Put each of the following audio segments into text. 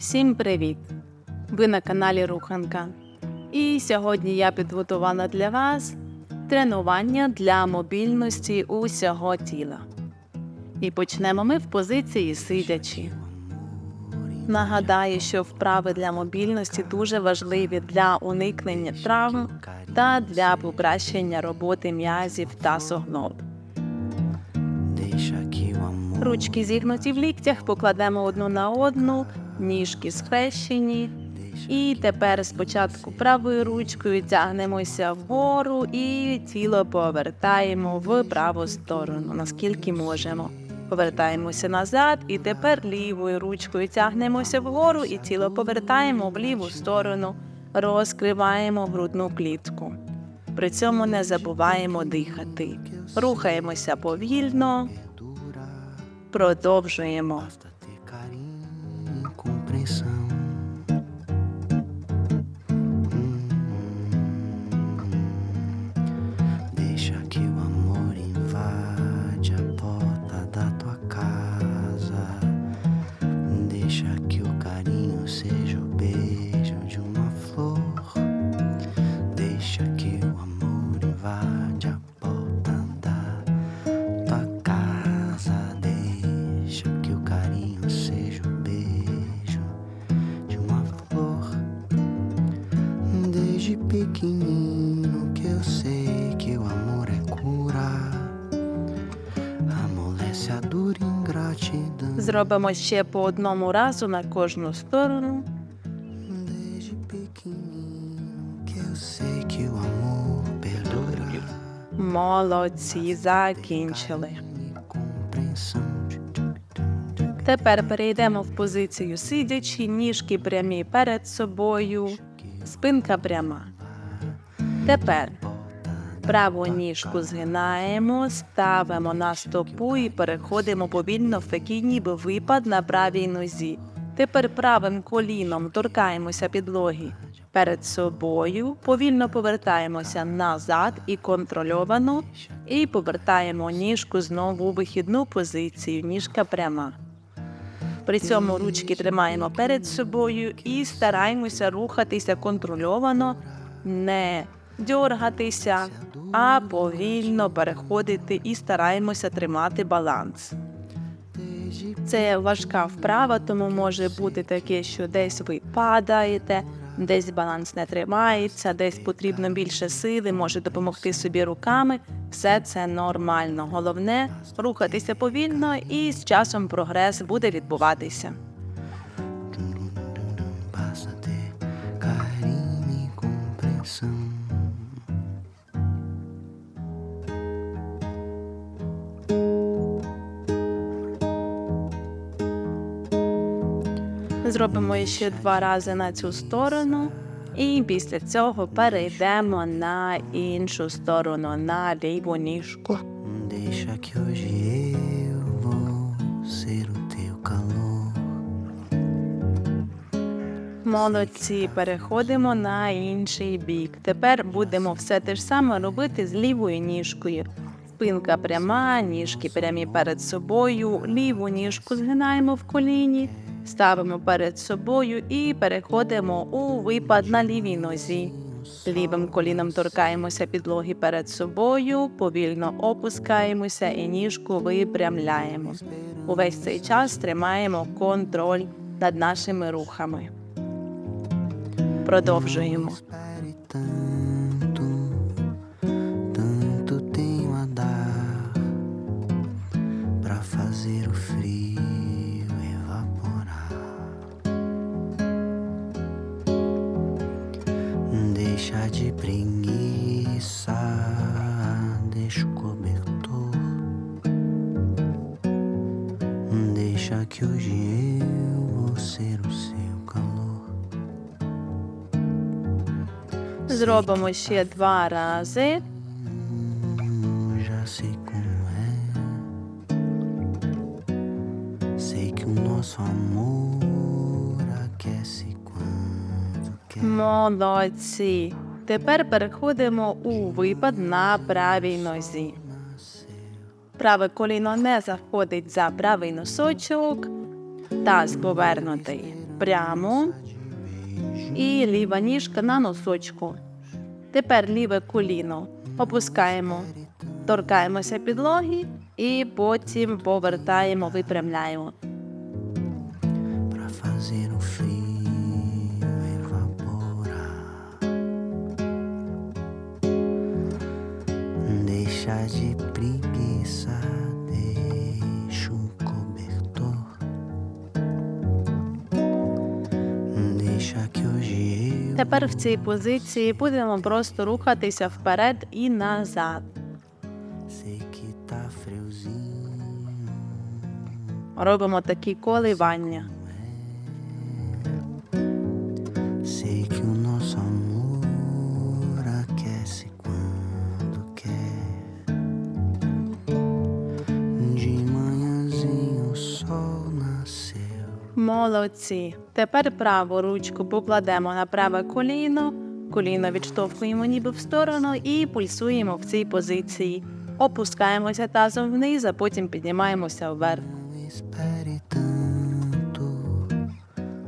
Всім привіт! Ви на каналі Руханка. І сьогодні я підготувала для вас тренування для мобільності усього тіла. І почнемо ми в позиції сидячи. Нагадаю, що вправи для мобільності дуже важливі для уникнення травм та для покращення роботи м'язів та amor Ручки зігнуті в ліктях, покладемо одну на одну, ніжки схрещені. І тепер спочатку правою ручкою тягнемося вгору і тіло повертаємо в праву сторону, наскільки можемо. Повертаємося назад, і тепер лівою ручкою тягнемося вгору і тіло повертаємо в ліву сторону, розкриваємо грудну клітку. При цьому не забуваємо дихати. Рухаємося повільно, продовжуємо. Desde pequenino que eu sei que o amor é cura. Amolece a dura ingratidão. Зробимо ще по одному разу на кожну сторону. Desde pequenino que eu sei que o amor perdura. Молодці, закінчили. E. Тепер перейдемо в позицію сидячи, ніжки прямі перед собою, спинка пряма. Тепер праву ніжку згинаємо, ставимо на стопу і переходимо повільно в такий ніби випад на правій нозі. Тепер правим коліном торкаємося підлоги перед собою, повільно повертаємося назад і контрольовано, і повертаємо ніжку знову у вихідну позицію, ніжка пряма. При цьому ручки тримаємо перед собою і стараємося рухатися контрольовано, не дьоргатися, а повільно переходити і стараємося тримати баланс. Це важка вправа, тому може бути таке, що десь ви падаєте, десь баланс не тримається, десь потрібно більше сили, може допомогти собі руками. Все це нормально. Головне рухатися повільно, і з часом прогрес буде відбуватися. Зробимо ще два рази на цю сторону, і після цього перейдемо на іншу сторону, на ліву ніжку. Deixa que hoje eu vou ser o teu calor. Молодці, переходимо на інший бік. Тепер будемо все те ж саме робити з лівою ніжкою. Спинка пряма, ніжки прямі перед собою, ліву ніжку згинаємо в коліні, ставимо перед собою і переходимо у випад на лівій нозі. Лівим коліном торкаємося підлоги перед собою, повільно опускаємося і ніжку випрямляємо. Увесь цей час тримаємо контроль над нашими рухами. Продовжуємо. Amor aquece quando quer. Молодці. Тепер переходимо у випад на правій нозі. Праве коліно не заходить за правий носочок, таз повернутий прямо і ліва ніжка на носочку. Тепер ліве коліно опускаємо, торкаємося підлоги і потім повертаємо, випрямляємо. Тепер в цій позиції будемо просто рухатися вперед і назад. Робимо такі коливання. Молодці. Тепер праву ручку покладемо на праве коліно, коліно відштовхуємо ніби в сторону і пульсуємо в цій позиції. Опускаємося тазом вниз, а потім піднімаємося вверх.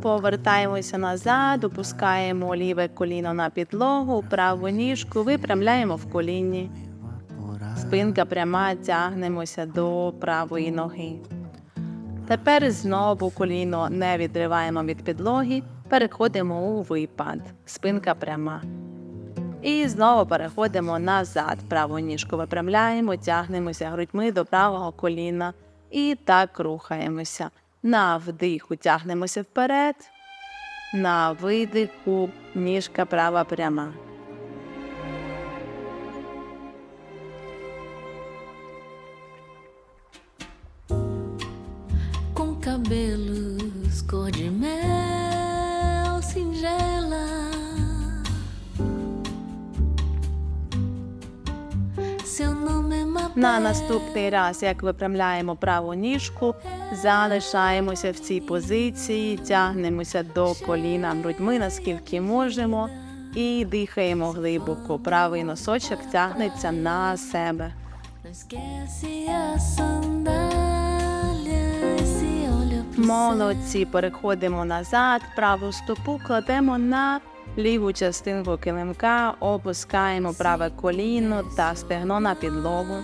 Повертаємося назад, опускаємо ліве коліно на підлогу, праву ніжку, випрямляємо в коліні. Спинка пряма, тягнемося до правої ноги. Тепер знову коліно не відриваємо від підлоги, переходимо у випад. Спинка пряма. І знову переходимо назад. Праву ніжку випрямляємо, тягнемося грудьми до правого коліна. І так рухаємося. На вдиху тягнемося вперед. На видиху ніжка права пряма. Cabelos cor de mel singela. Seu nome é На наступний раз, як випрямляємо праву ніжку, залишаємося в цій позиції, тягнемося до коліна грудьми, наскільки можемо, і дихаємо глибоко. Правий носочок тягнеться на себе. Молодці, переходимо назад, праву стопу кладемо на ліву частинку килимка, опускаємо праве коліно та стегно на підлогу.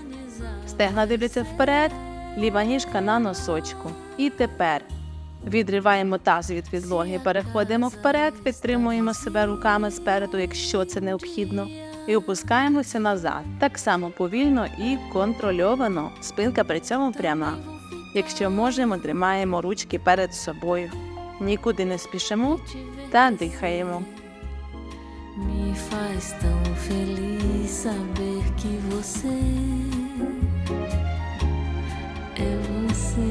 Стегна дивляться вперед, ліва ніжка на носочку. І тепер відриваємо таз від підлоги, переходимо вперед, підтримуємо себе руками спереду, якщо це необхідно, і опускаємося назад. Так само повільно і контрольовано. Спинка при цьому пряма. Якщо можемо, тримаємо ручки перед собою. Нікуди не спішимо та дихаємо. Me faz tão feliz saber que você é você.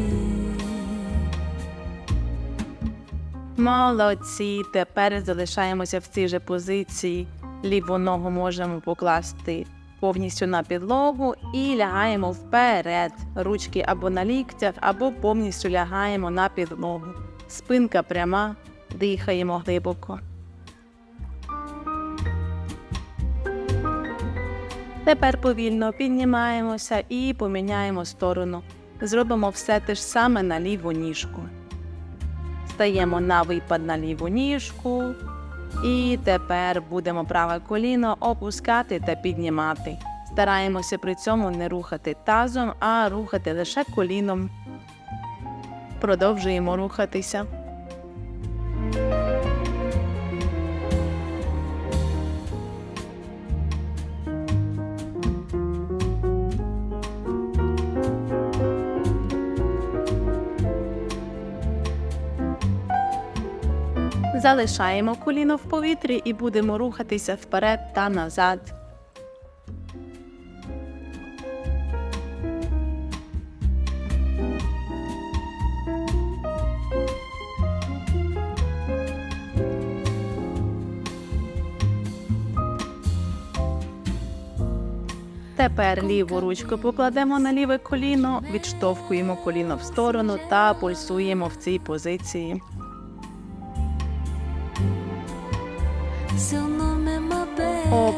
Молодці. Тепер залишаємося в цій же позиції. Ліву ногу можемо покласти повністю на підлогу і лягаємо вперед. Ручки або на ліктях, або повністю лягаємо на підлогу. Спинка пряма, дихаємо глибоко. Тепер повільно піднімаємося і поміняємо сторону. Зробимо все те ж саме на ліву ніжку. Стаємо на випад на ліву ніжку. І тепер будемо праве коліно опускати та піднімати. Стараємося при цьому не рухати тазом, а рухати лише коліном. Продовжуємо рухатися. Залишаємо коліно в повітрі і будемо рухатися вперед та назад. Тепер ліву ручку покладемо на ліве коліно, відштовхуємо коліно в сторону та пульсуємо в цій позиції.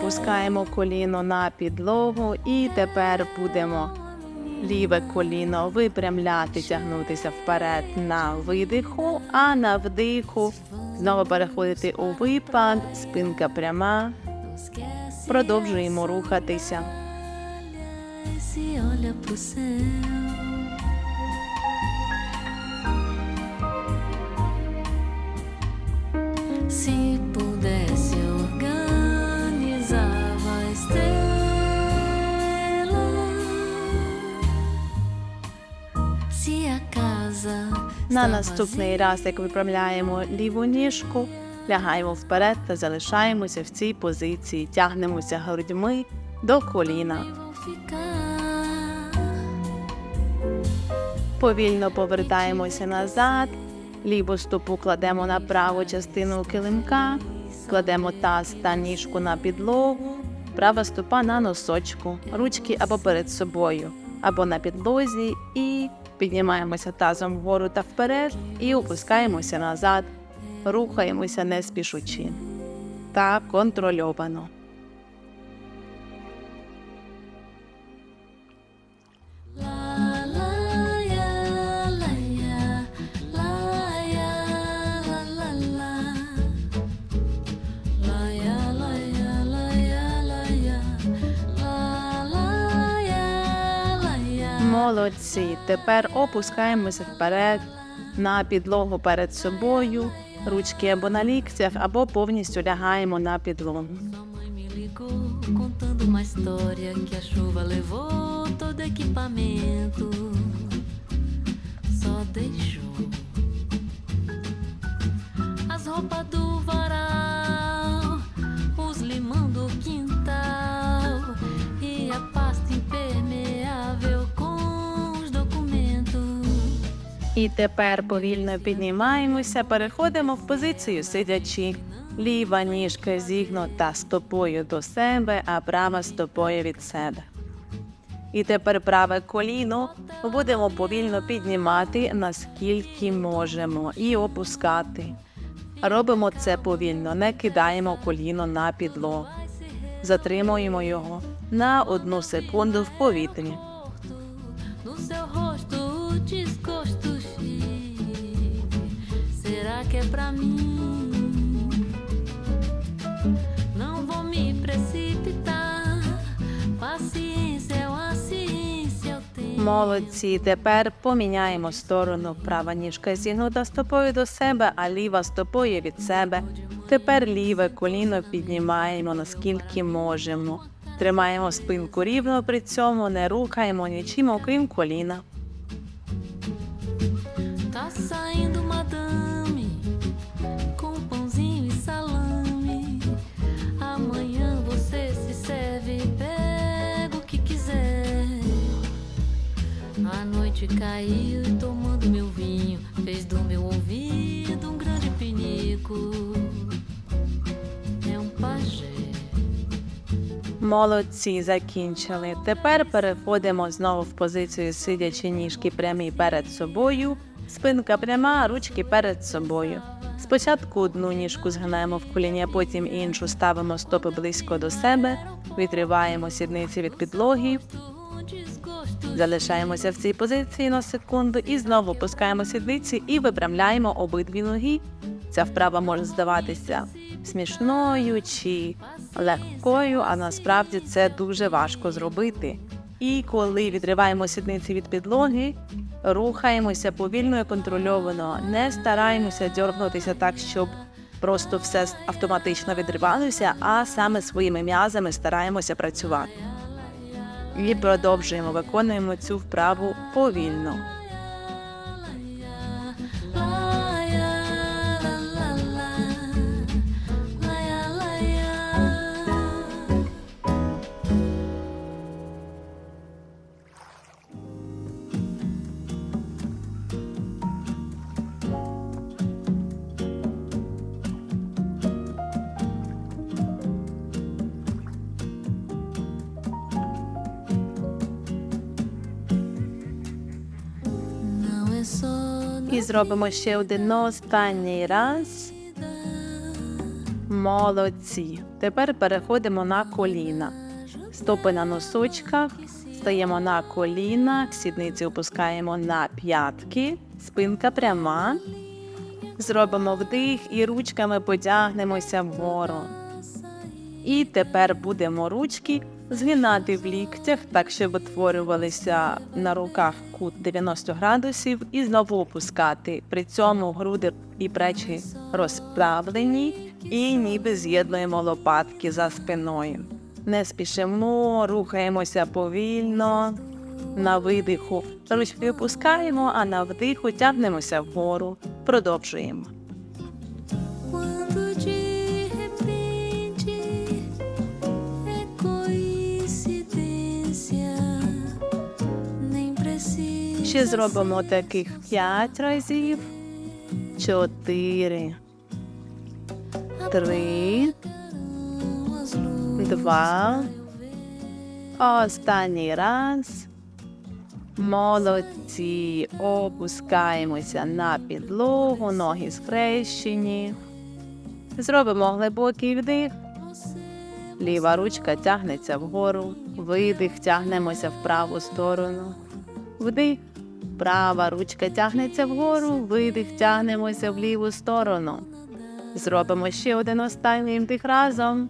Опускаємо коліно на підлогу і тепер будемо Ліве коліно випрямляти, тягнутися вперед на видиху, а на вдиху знову переходити у випад, спинка пряма. Продовжуємо рухатися. E На наступний раз, як виправляємо ліву ніжку, лягаємо вперед та залишаємося в цій позиції, тягнемося грудьми до коліна. Повільно повертаємося назад, ліву стопу кладемо на праву частину килимка, кладемо таз та ніжку на підлогу, права стопа на носочку, ручки або перед собою, або на підлозі, і піднімаємося тазом вгору та вперед і опускаємося назад, рухаємося не спішучи та контрольовано. Молодці. Тепер опускаємося вперед на підлогу перед собою, ручки або на ліктях, або повністю лягаємо на підлогу. Contando uma história que a chuva levou todo equipamento. Só deixou as roupas do varal, os limão do quintal І тепер повільно піднімаємося, переходимо в позицію сидячи. Ліва ніжка зігнута стопою до себе, а права стопою від себе. І тепер праве коліно будемо повільно піднімати, наскільки можемо, і опускати. Робимо це повільно, не кидаємо коліно на підлогу. Затримуємо його на одну секунду в повітрі. Pra mim? Não vou me precipitar. Paciência é uma ciência, eu tenho. Молодці. Тепер поміняємо сторону. Права ніжка зігнута стопою до себе, а ліва стопою від себе. Тепер ліве коліно піднімаємо наскільки можемо. Тримаємо спинку рівно при цьому, не рухаємо нічим, окрім коліна. Tá saindo noite caiu e tomando meu vinho fez do meu ouvido um grande pinico. É um pajé. Молодці, закінчили. Тепер переходимо знову в позицію сидячи ніжки прямі перед собою, спинка пряма, ручки перед собою. Спочатку одну ніжку згинаємо в коліні, потім іншу ставимо стопи близько до себе, відриваємо сідниці від підлоги, залишаємося в цій позиції на секунду і знову опускаємо сідниці і випрямляємо обидві ноги. Ця вправа може здаватися смішною чи легкою, а насправді це дуже важко зробити. І коли відриваємо сідниці від підлоги, рухаємося повільно і контрольовано, не стараємося дьоргнутися так, щоб просто все автоматично відривалося, а саме своїми м'язами стараємося працювати. І продовжуємо, виконуємо цю вправу повільно. І зробимо ще один останній раз. Молодці. Тепер переходимо на коліна. Стопи на носочках, Стаємо на коліна, сідниці опускаємо на п'ятки, спинка пряма. Зробимо вдих і ручками потягнемося вгору. І тепер будемо ручки згинати в ліктях, так щоб утворювалися на руках кут 90 градусів, і знову опускати. При цьому груди і плечі розправлені, і ніби з'єднуємо лопатки за спиною. Не спішимо, рухаємося повільно. На видиху ручки опускаємо, а на вдиху тягнемося вгору. Продовжуємо. Ще зробимо таких 5 разів. 4, 3, as luzes 2. Останній раз. Молодці. Опускаємося на підлогу, ноги скрещені. Зробимо глибокий вдих. Ліва ручка тягнеться вгору. Видих, тягнемося в праву сторону. Вдих. Права ручка тягнеться вгору, видих, тягнемося в ліву сторону. Зробимо ще один останній вдих разом.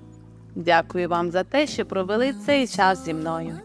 Дякую вам за те, що провели цей час зі мною.